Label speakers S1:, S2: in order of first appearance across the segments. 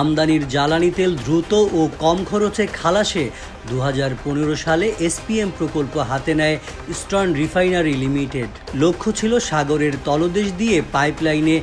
S1: আমদানির জ্বালানি তেল দ্রুত ও কম খরচে খালাসে দু হাজার পনেরো সালে এসপিএম প্রকল্প হাতে নেয় ইস্টার্ন রিফাইনারি লিমিটেড। লক্ষ্য ছিল সাগরের তলদেশ দিয়ে পাইপলাইনে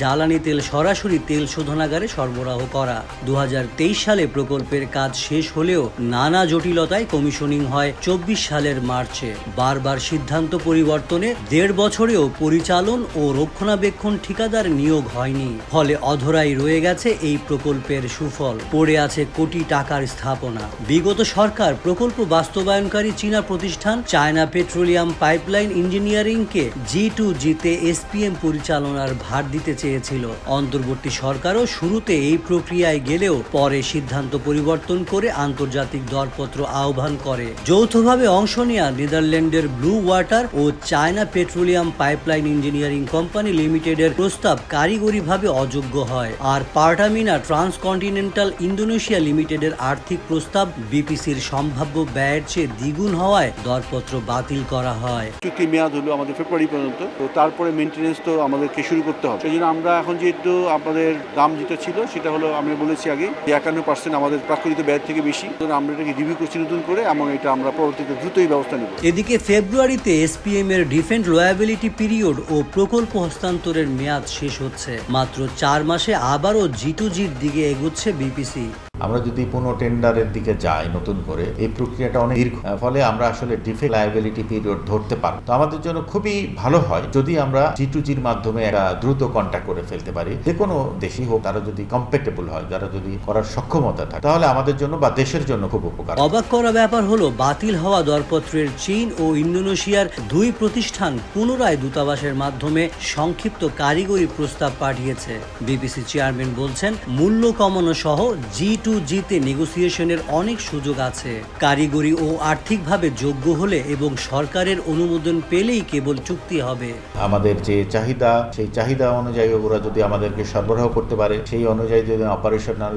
S1: জ্বালানি তেল সরাসরি তেল শোধনাগারে সরবরাহ করা। দু হাজার তেইশ সালে প্রকল্পের কাজ শেষ হলেও নানা জটিলতায় কমিশনিং হয় চব্বিশ সালের মার্চে। বারবার সিদ্ধান্ত পরিবর্তনে দেড় বছরেও পরিচালন ও রক্ষণাবেক্ষণ ঠিকাদার নিয়োগ হয়নি। ফলে অধরাই রয়ে গেছে এই প্রকল্পের সুফল, পড়ে আছে কোটি টাকার স্থাপনা। বিগত সরকার প্রকল্প বাস্তবায়নকারী চীনা প্রতিষ্ঠান চায়না পেট্রোলিয়াম পাইপলাইন ইঞ্জিনিয়ারিংকে জি টু জিতে এসপিএম পরিচালনার ভার দিতে চেয়েছিল। অন্তর্বর্তী সরকারও শুরুতে এই প্রক্রিয়ায় গেলেও পরে সিদ্ধান্ত পরিবর্তন করে আন্তর্জাতিক দরপত্র আহ্বান করে। যৌথভাবে অংশ নেয়া নেদারল্যান্ডের ব্লু ওয়াটার ও China petroleum pipeline engineering company লিমিটেডের প্রস্তাব কারিগরিভাবে অযোগ্য হয়। আর পার্টামিনা ট্রান্সকন্টিনেন্টাল ইন্দোনেশিয়া লিমিটেডের আর্থিক প্রস্তাব বিপিসির সম্ভাব্য ব্যয়ের চেয়ে দ্বিগুণ হওয়ায় দরপত্র বাতিল করা হয়।
S2: চুক্তি মেয়াদ হলো আমাদের ফেব্রুয়ারি পর্যন্ত তো তারপরে মেনটেনেন্স তো আমাদেরকে শুরু করতে হবে। সেই জন্য আমরা এখন যেহেতু আমাদের দাম যেটা ছিল সেটা হলো আমি বলেছি আগে যে একান্ন পার্সেন্ট আমাদের প্রাকৃতিক ব্যয়ের থেকে বেশি। আমরা এটাকে রিভিউ করছি নতুন করে এবং এটা আমরা পরবর্তীতে দ্রুতই ব্যবস্থা নেব।
S1: এদিকে ফেব্রুয়ারিতে এসপিএম এর ডিফেন্ট লয়াবিলিটি পিরিয়ড ও প্রকল্প হস্তান্তরের মেয়াদ শেষ হচ্ছে। মাত্র চার মাসে আবারও জি টু জির দিকে এগুচ্ছে বিপিসি।
S3: আমরা যদি পুনঃ টেন্ডারের দিকে যাই নতুন করে, এই প্রক্রিয়াটা অনেক দীর্ঘ। ফলে আমরা আসলে ডিফেক্ট লায়াবিলিটি পিরিয়ড ধরতে পারব। তো আমাদের জন্য খুবই ভালো হয় যদি আমরা জি টু জির মাধ্যমে একটা দ্রুত কন্ট্যাক্ট করে ফেলতে পারি। যে কোনো দেশই হোক, তারা যদি কম্পেটেবল হয়, যারা যদি করার সক্ষমতা থাকে, তাহলে আমাদের জন্য বা দেশের জন্য খুব উপকার
S1: অবাক করা ব্যাপার হলো, বাতিল হওয়া দরপত্রের চীন ও ইন্দোনেশিয়ার দুই প্রতিষ্ঠান পুনরায় দূতাবাসের মাধ্যমে সংক্ষিপ্ত কারিগরি প্রস্তাব পাঠিয়েছে। বিবিসি চেয়ারম্যান বলছেন, মূল্য কমানো সহ জি টু জিতে নেগোসিয়েশনের অনেক সুযোগ আছে। কারিগরি ও আর্থিকভাবে যোগ্য হলে এবং সরকারের অনুমোদন পেলেই কেবল চুক্তি হবে।
S3: আমাদের যে চাহিদা সেই চাহিদা অনুযায়ী ওরা যদি আমাদেরকে সরবরাহ করতে পারে সেই অনুযায়ী যদি অপারেশনাল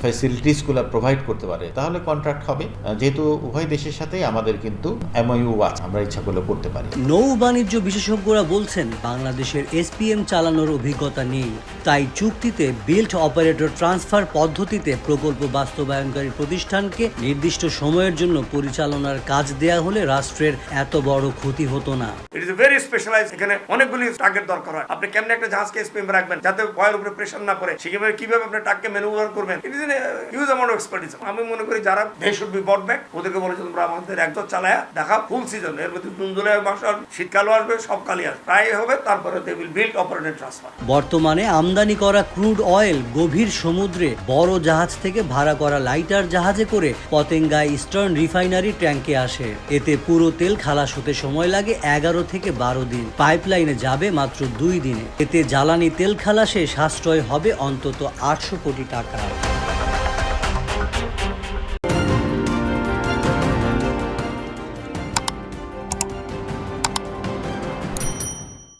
S3: ফ্যাসিলিটিসগুলো প্রোভাইড করতে পারে তাহলে কন্ট্রাক্ট হবে। যেহেতু উভয় দেশের সাথেই আমাদের কিন্তু এমইউ আছে আমরা ইচ্ছা করলে করতে পারি।
S1: নৌ বাণিজ্য বিশেষজ্ঞরা বলছেন বাংলাদেশের এসপিএম চালানোর অভিজ্ঞতা নেই। তাই চুক্তিতে বিল্ট অপারেটর ট্রান্সফার পদ্ধতিতে প্রকল্প বাস্তবায়নকারী প্রতিষ্ঠানকে নির্দিষ্ট সময়ের জন্য পরিচালনার কাজ দেয়া হলে রাষ্ট্রের এত বড় ক্ষতি হতো না।
S4: ইট ইজ ভেরি স্পেশালাইজ এখানে অনেকগুলি টার্গেট দরকার হয়। আপনি কেমনে একটা জাহাজকে স্পিম রাখবেন যাতে ভয়ের উপরে প্রেশার না পড়ে? সেভাবে কীভাবে আপনি টাককে ম্যানুভার করবেন? It is huge amount expertise আমি মনে করি যারা they should be bought back ওদেরকে বলেছে তোমরা আমাদের একদম চালায়া দেখা ফুল সিজন এর মধ্যে দুন্দুলে মাস আসবে শীতকালও আসবে সব কালই আসবে। প্রায় হবে তারপরে they will build operated transfer
S1: বর্তমানে আমদানি করা ক্রুড অয়েল গভীর সমুদ্রে বড় জাহাজ থেকে ভাড়া করা লাইটার জাহাজে করে পতেঙ্গা ইস্টার্ন রিফাইনারি ট্যাঙ্কে আসে। এতে পুরো তেল খালাস হতে সময় লাগে এগারো থেকে বারো দিন। পাইপলাইনে যাবে মাত্র দুই দিনে। এতে জ্বালানি তেল খালাসে সাশ্রয় হবে অন্তত আটশো কোটি টাকা।